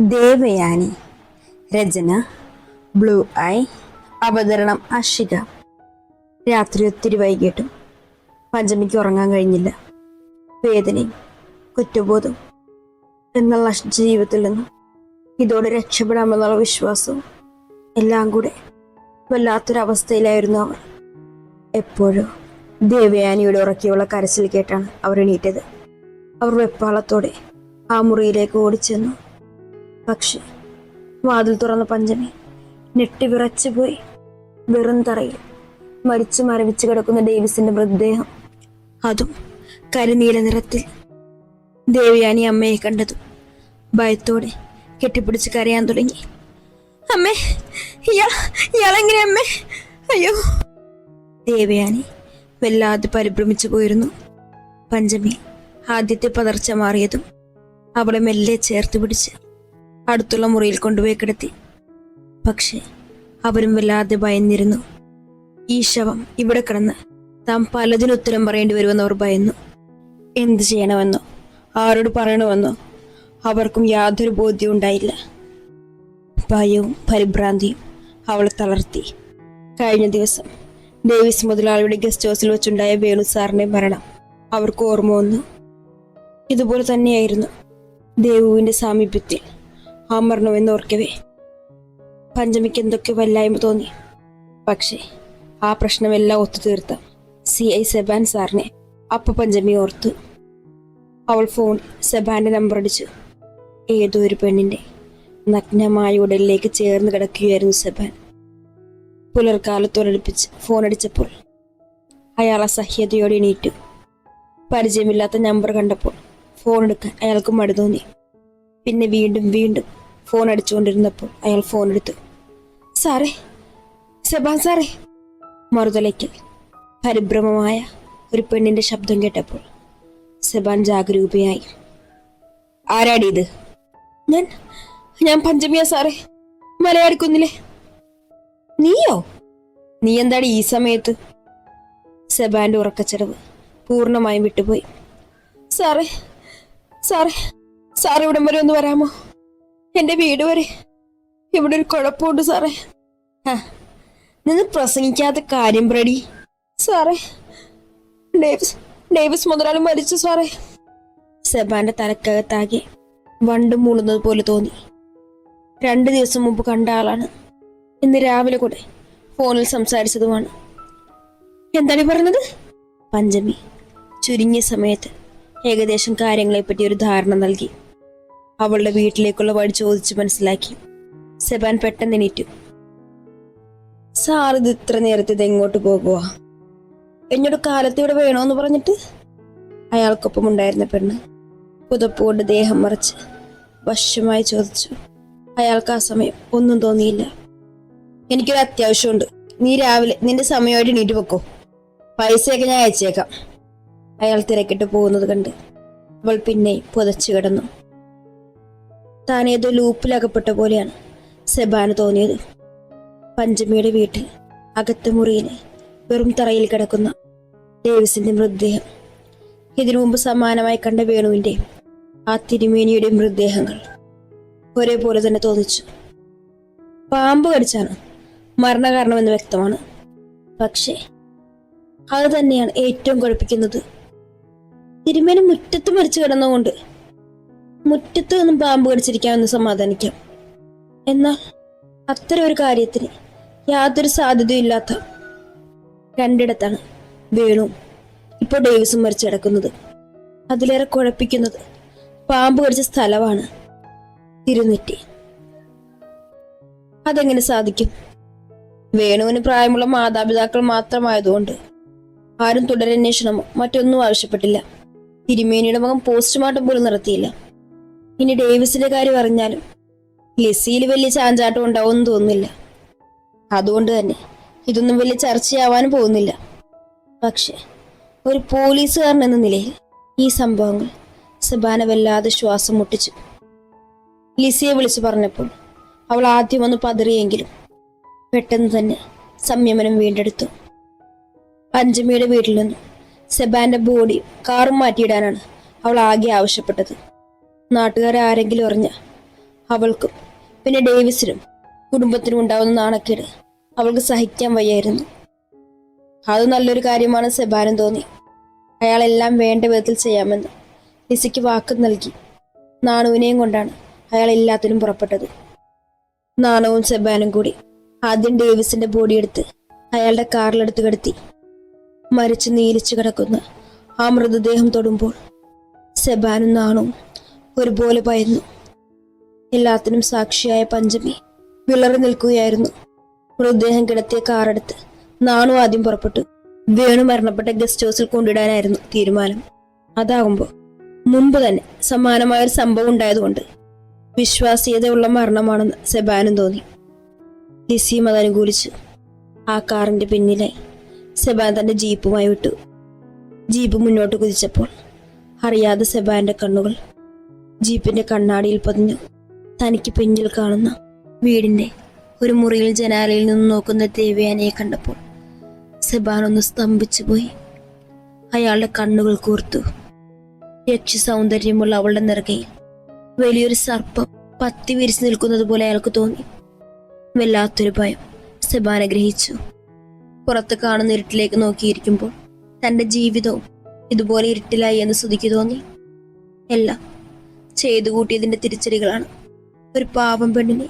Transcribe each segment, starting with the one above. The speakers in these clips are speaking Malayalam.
ദേവയാനി രചന ബ്ലൂ ഐ അവതരണം അഷിക. രാത്രി ഒത്തിരി വൈകിട്ടും പഞ്ചമിക്ക് ഉറങ്ങാൻ കഴിഞ്ഞില്ല. വേദനയും കുറ്റബോധം എന്നുള്ള നശിച്ച ജീവിതത്തിൽ നിന്നും ഇതോടെ രക്ഷപ്പെടാമെന്നുള്ള വിശ്വാസവും എല്ലാം കൂടെ വല്ലാത്തൊരവസ്ഥയിലായിരുന്നു അവർ. എപ്പോഴും ദേവയാനിയുടെ ഉറക്കിയുള്ള കരച്ചിൽ കേട്ടാണ് അവർ എണീറ്റത്. അവർ വെപ്പാളത്തോടെ ആ മുറിയിലേക്ക് ഓടിച്ചെന്നു. പക്ഷെ വാതിൽ തുറന്ന പഞ്ചമി ഞെട്ടി വിറച്ചുപോയി വെറും തറയിൽ മരിച്ചു മരവിച്ചു കിടക്കുന്ന ഡേവിസിന്റെ മൃതദേഹം. അതും കരിനീല നിറത്തിൽ. ദേവിയാനി അമ്മയെ കണ്ടതും ഭയത്തോടെ കെട്ടിപ്പിടിച്ച് കരയാൻ തുടങ്ങി. അമ്മേ ഇയാളെങ്ങനെ അമ്മേ? അയ്യോ. ദേവയാനി വല്ലാതെ പരിഭ്രമിച്ചു പോയിരുന്നു. പഞ്ചമി ആദ്യത്തെ പതർച്ച മാറിയതും അവളെ മെല്ലെ ചേർത്ത് പിടിച്ച് അടുത്തുള്ള മുറിയിൽ കൊണ്ടുപോയി കിടത്തി. പക്ഷേ അവരും വല്ലാതെ ഭയന്നിരുന്നു. ഈ ശവം ഇവിടെ കിടന്ന് താൻ പലതിനും ഉത്തരം പറയേണ്ടി വരുമെന്ന് അവർ ഭയന്നു. എന്ത് ചെയ്യണമെന്നോ? ആരോട് പറയണമെന്നോ? അവർക്കും യാതൊരു ബോധ്യവും ഉണ്ടായില്ല. ഭയവും പരിഭ്രാന്തിയും അവളെ തളർത്തി. കഴിഞ്ഞ ദിവസം ഡേവിസ് മുതലാളിയുടെ ഗസ്റ്റ് ഹൗസിൽ വെച്ചുണ്ടായ വേണു സാറിന്റെ മരണം അവർക്ക് ഓർമ്മ വന്നു. ഇതുപോലെ തന്നെയായിരുന്നു ദേവുവിന്റെ സാമീപ്യത്തിൽ. ആ മരണമെന്ന് ഓർക്കവേ. പഞ്ചമിക്ക് എന്തൊക്കെ വല്ലായ്മ തോന്നി. പക്ഷേ ആ പ്രശ്നമെല്ലാം ഒത്തുതീർത്ത സി ഐ സെബാൻ സാറിനെ അപ്പ പഞ്ചമി ഓർത്തു. അവൾ ഫോൺ സെബാന്റെ നമ്പർ അടിച്ചു. ഏതോ ഒരു പെണ്ണിന്റെ നഗ്നമായ ഉടലിലേക്ക് ചേർന്ന് കിടക്കുകയായിരുന്നു സെബാൻ. പുലർക്കാലത്തോടടുപ്പിച്ച് ഫോൺ അടിച്ചപ്പോൾ അയാൾ അസഹ്യതയോടെ എണീറ്റു. പരിചയമില്ലാത്ത നമ്പർ കണ്ടപ്പോൾ ഫോൺ എടുക്കാൻ അയാൾക്ക് മടി തോന്നി. പിന്നെ വീണ്ടും വീണ്ടും ഫോൺ അടിച്ചുകൊണ്ടിരുന്നപ്പോൾ അയാൾ ഫോൺ എടുത്തു. സാറേ സെബാൻ സാറേ മറുതലയ്ക്ക് പരിഭ്രമമായ ഒരു പെണ്ണിന്റെ ശബ്ദം കേട്ടപ്പോൾ സെബാൻ ജാഗരൂപയായി ആരാടി ഇത്? ഞാൻ ഞാൻ പഞ്ചമിയ സാറേ മലയാളിക്കുന്നില്ലേ. നീയോ? നീ എന്താടി ഈ സമയത്ത്? സെബാന്റെ ഉറക്കച്ചടവ് പൂർണമായും വിട്ടുപോയി. സാറേ സാറേ സാർ ഇവിടം ഒന്ന് വരാമോ? എന്റെ വീട് വരെ. ഇവിടെ ഒരു കുഴപ്പമുണ്ട് സാറേ. നിന്ന് പ്രസംഗിക്കാത്ത കാര്യം പ്രടി. സാറേ ഡേവിസ് ഡേവിസ് മുതലാളി മരിച്ചു സാറേ. സെബാന്റെ തലക്കകത്താകെ വണ്ട് മൂളുന്നത് പോലെ തോന്നി. രണ്ട് ദിവസം മുമ്പ് കണ്ട ആളാണ്. ഇന്ന് രാവിലെ കൂടെ ഫോണിൽ സംസാരിച്ചതുമാണ്. എന്താണ് പറഞ്ഞത്? പഞ്ചമി. ചുരുങ്ങിയ സമയത്ത് ഏകദേശം കാര്യങ്ങളെപ്പറ്റി ഒരു ധാരണ നൽകി. അവളുടെ വീട്ടിലേക്കുള്ള വഴി ചോദിച്ചു മനസ്സിലാക്കി. സെബാൻ പെട്ടെന്ന് എണീറ്റു. സാർ ഇത് ഇത്ര നേരത്തെ ഇത് എങ്ങോട്ട് പോകുക എന്നോട് കാലത്ത് ഇവിടെ വേണോന്ന് പറഞ്ഞിട്ട്? അയാൾക്കൊപ്പം ഉണ്ടായിരുന്ന പെണ്ണ് പുതപ്പുകൊണ്ട് ദേഹം മറച്ച് വശമായി ചോദിച്ചു. അയാൾക്ക് ആ സമയം ഒന്നും തോന്നിയില്ല. എനിക്കൊരു അത്യാവശ്യമുണ്ട്. നീ രാവിലെ നിന്റെ സമയമായിട്ട് എണീറ്റ് വെക്കോ പൈസയൊക്കെ ഞാൻ അയച്ചേക്കാം. അയാൾ തിരക്കിട്ട് പോകുന്നത് കണ്ട് അവൾ പിന്നെ പുതച്ചു കിടന്നു. താൻ ഏതോ ലൂപ്പിലകപ്പെട്ട പോലെയാണ് സെബാന് തോന്നിയത്. പഞ്ചമിയുടെ വീട്ടിൽ അകത്തെ മുറിയിലെ വെറും തറയിൽ കിടക്കുന്ന ഡേവിസിന്റെ മൃതദേഹം. ഇതിനു മുമ്പ് സമാനമായി കണ്ട വേണുവിന്റെ ആ തിരുമേനിയുടെ മൃതദേഹങ്ങൾ ഒരേപോലെ തന്നെ തോന്നിച്ചു. പാമ്പ് കടിച്ചാണ് മരണകാരണമെന്ന് വ്യക്തമാണ്. പക്ഷേ അത് തന്നെയാണ് ഏറ്റവും കുഴപ്പിക്കുന്നത്. തിരുമേനി മുറ്റത്ത് മരിച്ചു കിടന്നുകൊണ്ട് മുറ്റത്ത് നിന്നും പാമ്പ് കടിച്ചിരിക്കാമെന്ന് സമാധാനിക്കാം. എന്നാൽ അത്തരം ഒരു കാര്യത്തിന് യാതൊരു സാധ്യതയും ഇല്ലാത്ത രണ്ടിടത്താണ് വേണു ഇപ്പോൾ ഡേവിസും മരിച്ചു കിടക്കുന്നത്. അതിലേറെ കുഴപ്പിക്കുന്നത് പാമ്പ് കടിച്ച സ്ഥലമാണ് തിരുനെറ്റി. അതെങ്ങനെ സാധിക്കും? വേണുവിന് പ്രായമുള്ള മാതാപിതാക്കൾ മാത്രമായതുകൊണ്ട് ആരും തുടരന്വേഷണമോ മറ്റൊന്നും ആവശ്യപ്പെട്ടില്ല. തിരുമേനിയുടെ മകം പോസ്റ്റ്മോർട്ടം പോലും നടത്തിയില്ല. ഇനി ഡേവിസിന്റെ കാര്യം അറിഞ്ഞാലും ലിസിയിൽ വലിയ ചാഞ്ചാട്ടം ഉണ്ടാവുമെന്ന് തോന്നുന്നില്ല. അതുകൊണ്ട് തന്നെ ഇതൊന്നും വലിയ ചർച്ചയാവാനും പോകുന്നില്ല. പക്ഷെ ഒരു പോലീസുകാരൻ എന്ന നിലയിൽ ഈ സംഭവങ്ങൾ സബാന വല്ലാതെ ശ്വാസം മുട്ടിച്ചു. ലിസിയെ വിളിച്ചു പറഞ്ഞപ്പോൾ അവൾ ആദ്യം ഒന്ന് പതറിയെങ്കിലും പെട്ടെന്ന് തന്നെ സംയമനം വീണ്ടെടുത്തു. പഞ്ചമിയുടെ വീട്ടിൽ നിന്നും സെബാന്റെ ബോഡി കാറും മാറ്റിയിടാനാണ് അവൾ ആകെ ആവശ്യപ്പെട്ടത്. നാട്ടുകാരെ ആരെങ്കിലും അറിഞ്ഞ അവൾക്കും പിന്നെ ഡേവിസിനും കുടുംബത്തിനും ഉണ്ടാവുന്ന നാണക്കേട് അവൾക്ക് സഹിക്കാൻ വയ്യായിരുന്നു. അത് നല്ലൊരു കാര്യമാണ് സെബാനും തോന്നി. അയാളെല്ലാം വേണ്ട വിധത്തിൽ ചെയ്യാമെന്ന് ലിസിക്ക് വാക്ക് നൽകി. നാണുവിനെയും കൊണ്ടാണ് അയാൾ എല്ലാത്തിനും പുറപ്പെട്ടത്. നാണവും സെബാനും കൂടി ആദ്യം ഡേവിസിന്റെ ബോഡി എടുത്ത് അയാളുടെ കാറിലെടുത്ത് കിടത്തി. മരിച്ചു നീലിച്ചു കിടക്കുന്ന ആ മൃതദേഹം തൊടുമ്പോൾ സെബാനും നാണവും ഒരുപോലെ ഭയന്നു. എല്ലാത്തിനും സാക്ഷിയായ പഞ്ചമി വിളറി നിൽക്കുകയായിരുന്നു. മൃതദേഹം കിടത്തിയ കാറെടുത്ത് നാണു ആദ്യം പുറപ്പെട്ടു. വേണു മരണപ്പെട്ട ഗസ്റ്റ് ഹൗസിൽ കൊണ്ടിടാനായിരുന്നു തീരുമാനം. അതാകുമ്പോൾ മുമ്പ് തന്നെ സമാനമായ ഒരു സംഭവം ഉണ്ടായതുകൊണ്ട് വിശ്വാസീയതയുള്ള മരണമാണെന്ന് സെബാനും തോന്നി. ലിസിയും അതനുകൂലിച്ചു. ആ കാറിന്റെ പിന്നിലായി സെബാൻ തന്റെ ജീപ്പുമായി വിട്ടു. ജീപ്പ് മുന്നോട്ട് കുതിച്ചപ്പോൾ അറിയാതെ സെബാന്റെ കണ്ണുകൾ ജീപ്പിന്റെ കണ്ണാടിയിൽ പതിഞ്ഞു. തനിക്ക് പിന്നിൽ കാണുന്ന വീടിന്റെ ഒരു മുറിയിൽ ജനാലയിൽ നിന്ന് നോക്കുന്ന ദേവയാനയെ കണ്ടപ്പോൾ സെബാൻ ഒന്ന് സ്തംഭിച്ചു പോയി. അയാളുടെ കണ്ണുകൾ കൂർത്തു. യക്ഷി സൗന്ദര്യമുള്ള അവളുടെ നിറകയിൽ വലിയൊരു സർപ്പം പത്തി വിരിച്ചു നിൽക്കുന്നത് പോലെ അയാൾക്ക് തോന്നി. വല്ലാത്തൊരു ഭയം സെബാൻ ഗ്രഹിച്ചു. പുറത്ത് കാണുന്ന ഇരുട്ടിലേക്ക് നോക്കിയിരിക്കുമ്പോൾ തന്റെ ജീവിതവും ഇതുപോലെ ഇരുട്ടിലായി എന്ന് ശ്രുതിക്ക് തോന്നി. എല്ലാം ചെയ്തു കൂട്ടിയതിന്റെ തിരിച്ചടികളാണ്. ഒരു പാവം പെണ്ണിനെ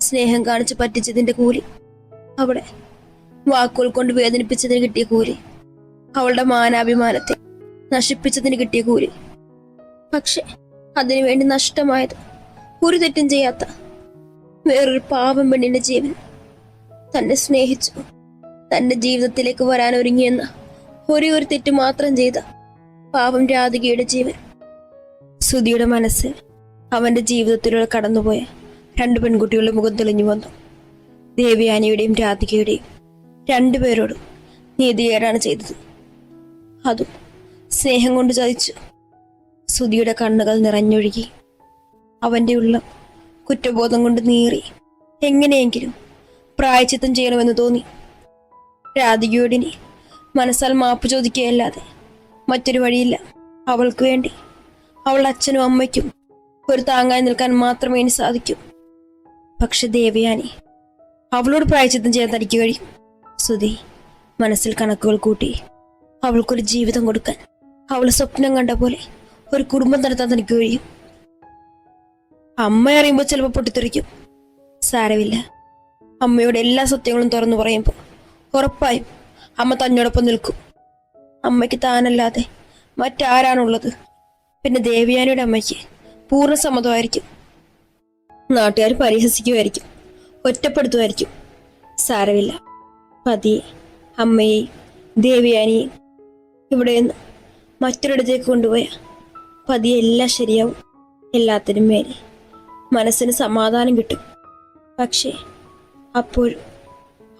സ്നേഹം കാണിച്ച് പറ്റിച്ചതിന്റെ കൂലി അവിടെ വാക്കുകൾ കൊണ്ട് വേദനിപ്പിച്ചതിന് കിട്ടിയ കൂലി അവളുടെ മാനാഭിമാനത്തെ നശിപ്പിച്ചതിന് കിട്ടിയ കൂലി. പക്ഷെ അതിനുവേണ്ടി നഷ്ടമായത് ഒരു തെറ്റും ചെയ്യാത്ത വേറൊരു പാവം പെണ്ണിന്റെ ജീവൻ തന്നെ സ്നേഹിച്ചു തന്റെ ജീവിതത്തിലേക്ക് വരാൻ ഒരുങ്ങിയെന്ന ഒരേ ഒരു തെറ്റ് മാത്രം ചെയ്ത പാവം രാധികയുടെ ജീവൻ. സുധിയുടെ മനസ്സ് അവന്റെ ജീവിതത്തിലൂടെ കടന്നുപോയ രണ്ട് പെൺകുട്ടികളുടെ മുഖം തെളിഞ്ഞു വന്നു. ദേവിയാനിയുടെയും രാധികയുടെയും രണ്ടുപേരോടും നീതികേടാണ് ചെയ്തത്. അതും സ്നേഹം കൊണ്ട് ചതിച്ചു സുധിയുടെ കണ്ണുകൾ നിറഞ്ഞൊഴുകി അവന്റെ ഉള്ളം കുറ്റബോധം കൊണ്ട് നീറി എങ്ങനെയെങ്കിലും പ്രായച്ചിത്തം ചെയ്യണമെന്ന് തോന്നി. രാധികയോടിനി മനസ്സാൽ മാപ്പ് ചോദിക്കുകയല്ലാതെ മറ്റൊരു വഴിയില്ല. അവൾക്ക് വേണ്ടി അവളുടെ അച്ഛനും അമ്മയ്ക്കും ഒരു താങ്ങായി നിൽക്കാൻ മാത്രമേ ഇനി സാധിക്കൂ. പക്ഷെ ദേവയാനി അവളോട് പ്രായച്ചിത്തം ചെയ്യാൻ തനിക്ക് കഴിയും. സുധി മനസ്സിൽ കണക്കുകൾ കൂട്ടി അവൾക്കൊരു ജീവിതം കൊടുക്കാൻ അവൾ സ്വപ്നം കണ്ട പോലെ ഒരു കുടുംബം നടത്താൻ തനിക്ക് കഴിയും. അമ്മ അറിയുമ്പോൾ ചിലപ്പോൾ പൊട്ടിത്തെറിക്കും. സാരമില്ല. അമ്മയോട് എല്ലാ സത്യങ്ങളും തുറന്നു പറയുമ്പോൾ ഉറപ്പായും അമ്മ തന്നോടൊപ്പം നിൽക്കും. അമ്മയ്ക്ക് താനല്ലാതെ മറ്റാരാണുള്ളത്? പിന്നെ ദേവിയാനിയുടെ അമ്മയ്ക്ക് പൂർണ സമ്മതമായിരിക്കും. നാട്ടുകാർ പരിഹസിക്കുമായിരിക്കും. ഒറ്റപ്പെടുത്തുമായിരിക്കും. സാരമില്ല. പതിയെ അമ്മയെയും ദേവയാനിയെയും ഇവിടെ നിന്ന് മറ്റൊരിടത്തേക്ക് കൊണ്ടുപോയ പതിയെ എല്ലാം ശരിയാവും. എല്ലാത്തിനും മേലെ മനസ്സിന് സമാധാനം കിട്ടും. പക്ഷേ അപ്പോഴും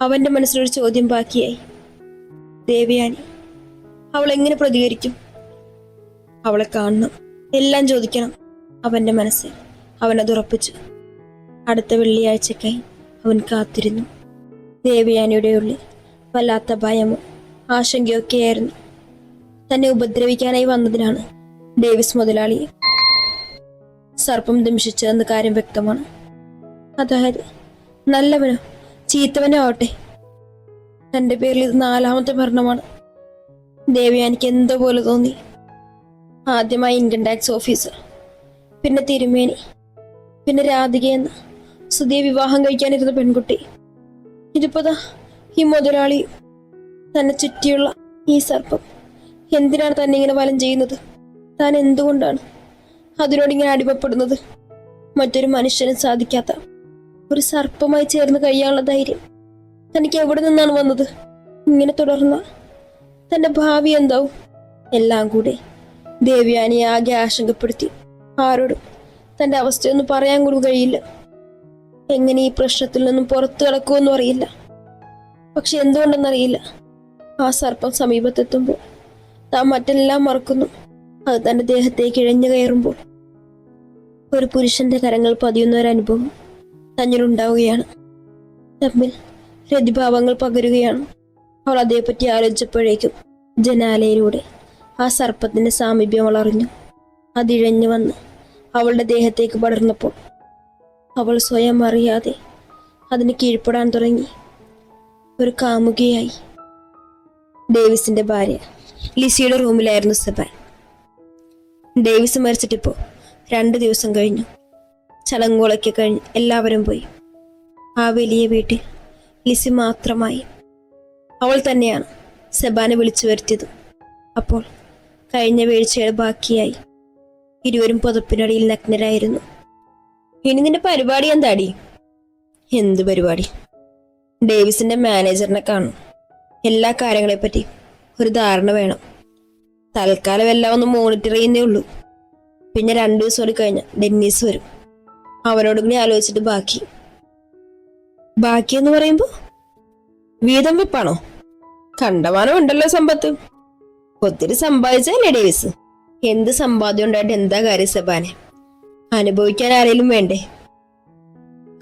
അവന്റെ മനസ്സിലൊരു ചോദ്യം ബാക്കിയായി. ദേവിയാനി അവൾ എങ്ങനെ പ്രതികരിക്കും? അവളെ കാണണം. എല്ലാം ചോദിക്കണം അവന്റെ മനസ്സിൽ. അവനത് ഉറപ്പിച്ചു. അടുത്ത വെള്ളിയാഴ്ചക്കായി അവൻ കാത്തിരുന്നു. ദേവയാനിയുടെ ഉള്ളിൽ വല്ലാത്ത ഭയമോ ആശങ്കയൊക്കെയായിരുന്നു. തന്നെ ഉപദ്രവിക്കാനായി വന്നതിനാണ് ഡേവിസ് മുതലാളിയെ സർപ്പം ദംശിച്ചതെന്ന കാര്യം വ്യക്തമാണ്. അതായത് നല്ലവനോ ചീത്തവനോ ആവട്ടെ. തന്റെ പേരിൽ ഇത് നാലാമത്തെ മരണമാണ്. ദേവയാനിക്ക് എന്തോ പോലെ തോന്നി? ആദ്യമായി ഇൻകം ടാക്സ് ഓഫീസർ. പിന്നെ തിരുമേനി. പിന്നെ രാധിക എന്ന സുധിയെ വിവാഹം കഴിക്കാനിരുന്ന പെൺകുട്ടി. ഇതിപ്പോതാ ഈ മുതലാളി തന്നെ ചുറ്റിയുള്ള ഈ സർപ്പം. എന്തിനാണ് തന്നെ ഇങ്ങനെ വലം ചെയ്യുന്നത്? താൻ എന്തുകൊണ്ടാണ് അതിനോട് ഇങ്ങനെ അടിമപ്പെടുന്നത്? മറ്റൊരു മനുഷ്യനും സാധിക്കാത്ത ഒരു സർപ്പമായി ചേർന്ന് കഴിയാനുള്ള ധൈര്യം തനിക്ക് എവിടെ നിന്നാണ് വന്നത്? ഇങ്ങനെ തുടർന്ന തന്റെ ഭാവി എന്താവും? എല്ലാം കൂടെ ദേവയാനിയെ ആകെ ആശങ്കപ്പെടുത്തി. ആരോടും? തന്റെ അവസ്ഥയൊന്നും പറയാൻ കൂടി കഴിയില്ല. എങ്ങനെ ഈ പ്രശ്നത്തിൽ നിന്നും പുറത്തു കിടക്കുമെന്നും അറിയില്ല. പക്ഷെ എന്തുകൊണ്ടെന്നറിയില്ല. ആ സർപ്പം സമീപത്തെത്തുമ്പോൾ താൻ മറ്റെല്ലാം മറക്കുന്നു. അത് തന്റെ ദേഹത്തേക്ക് ഇഴഞ്ഞു കയറുമ്പോൾ. ഒരു പുരുഷന്റെ കരങ്ങൾ പതിയുന്ന ഒരു അനുഭവം തന്നിലുണ്ടാവുകയാണ്. തമ്മിൽ രതിഭാവങ്ങൾ പകരുകയാണ്. അവൾ അതേപ്പറ്റി ആലോചിച്ചപ്പോഴേക്കും ജനാലയിലൂടെ ആ സർപ്പത്തിന്റെ സാമീപ്യം അവൾ അറിഞ്ഞു. അതിഴഞ്ഞു വന്ന് അവളുടെ ദേഹത്തേക്ക് പടർന്നപ്പോൾ അവൾ സ്വയം അറിയാതെ അതിന് കീഴ്പ്പെടാൻ തുടങ്ങി. ഒരു കാമുകയായി. ഡേവിസിന്റെ ഭാര്യ ലിസിയുടെ റൂമിലായിരുന്നു സെബാൻ. ഡേവിസ് മരിച്ചിട്ടിപ്പോ രണ്ട് ദിവസം കഴിഞ്ഞു. ചടങ്ങുകളൊക്കെ കഴിഞ്ഞ് എല്ലാവരും പോയി. ആ വലിയ വീട്ടിൽ ലിസി മാത്രമായി. അവൾ തന്നെയാണ് സെബാനെ വിളിച്ചു വരുത്തിയത്. അപ്പോൾ കഴിഞ്ഞ വീഴ്ചകൾ ബാക്കിയായി. ഇരുവരും പുതപ്പിനടിയിൽ നഗ്നരായിരുന്നു. ഇനി നിന്റെ പരിപാടി എന്താടി? എന്ത് പരിപാടി? ഡേവിസിന്റെ മാനേജറിനെ കാണും. എല്ലാ കാര്യങ്ങളെപ്പറ്റി ഒരു ധാരണ വേണം. തൽക്കാലം എല്ലാം ഒന്ന് മോണിറ്റർ ചെയ്യുന്നേ ഉള്ളൂ. പിന്നെ രണ്ടു ദിവസം കൂടി കഴിഞ്ഞ ഡെന്നീസ് വരും. അവനോട് കൂടി ആലോചിച്ചിട്ട് ബാക്കി. ബാക്കി എന്ന് പറയുമ്പോ വീതം വെപ്പാണോ? കണ്ടമാനം ഉണ്ടല്ലോ സമ്പത്ത്. ഒത്തിരി സമ്പാദിച്ചല്ലേ ഡേവിസ്? എന്ത് സമ്പാദ്യം ഉണ്ടായിട്ട് എന്താ കാര്യം സെബാനെ? അനുഭവിക്കാൻ ആരെങ്കിലും വേണ്ടേ?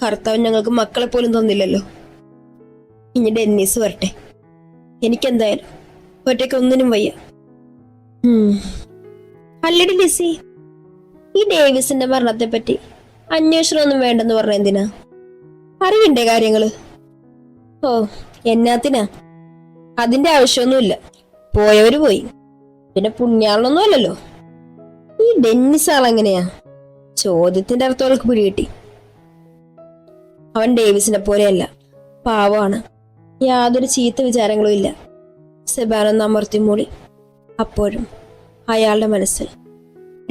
കർത്താവ് ഞങ്ങൾക്ക് മക്കളെ പോലും തന്നില്ലല്ലോ. ഇനി ഡെന്നീസ് വരട്ടെ. എനിക്കെന്തായാലും ഒറ്റയ്ക്ക് ഒന്നിനും വയ്യ. അല്ലടി ലിസി ഈ ഡേവിസിന്റെ മരണത്തെ പറ്റി അന്വേഷണം ഒന്നും വേണ്ടെന്ന് പറഞ്ഞ എന്തിനാ? അറിയണ്ടേ കാര്യങ്ങൾ. ഓ എന്നാത്തിനാ? അതിന്റെ ആവശ്യമൊന്നുമില്ല. പോയവര് പോയി. പിന്നെ പുണ്യാളൊന്നും അല്ലല്ലോ. ഈ ഡെന്നിസ് ആളെങ്ങനെയാ ചോദ്യത്തിന്റെ അർത്ഥം അവൾക്ക് പിടികിട്ടി അവൻ ഡേവിസിനെ പോലെയല്ല പാവമാണ്. യാതൊരു ചീത്ത വിചാരങ്ങളും ഇല്ല. സെബാനൊന്ന് അമർത്തി മൂളി അപ്പോഴും അയാളുടെ മനസ്സിൽ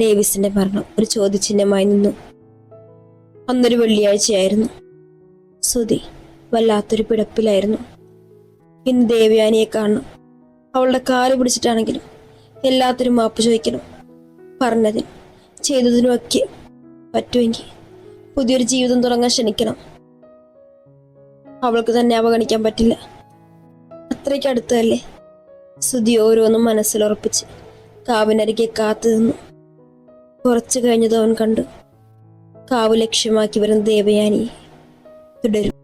ഡേവിസിന്റെ മരണം ഒരു ചോദ്യചിഹ്നമായി നിന്നു. അന്നൊരു വെള്ളിയാഴ്ചയായിരുന്നു. സുധി വല്ലാത്തൊരു പിടപ്പിലായിരുന്നു. ഇന്ന് ദേവയാനിയെ കാണണം. അവളുടെ കാൽ പിടിച്ചിട്ടാണെങ്കിലും എല്ലാത്തിനും മാപ്പ് ചോദിക്കണം. പറഞ്ഞതിനും ചെയ്തതിനും ഒക്കെ പറ്റുമെങ്കിൽ പുതിയൊരു ജീവിതം തുടങ്ങാൻ ക്ഷണിക്കണം. അവൾക്ക് തന്നെ അവഗണിക്കാൻ പറ്റില്ല. അത്രയ്ക്ക് അടുത്തതല്ലേ? സ്തുതി ഓരോന്നും മനസ്സിലുറപ്പിച്ച് കാവിനരികെ കാത്തു നിന്നു. കുറച്ചു കഴിഞ്ഞത് അവൻ കണ്ടു. കാവ് ലക്ഷ്യമാക്കി വരുന്ന ദേവയാനി തുടരും.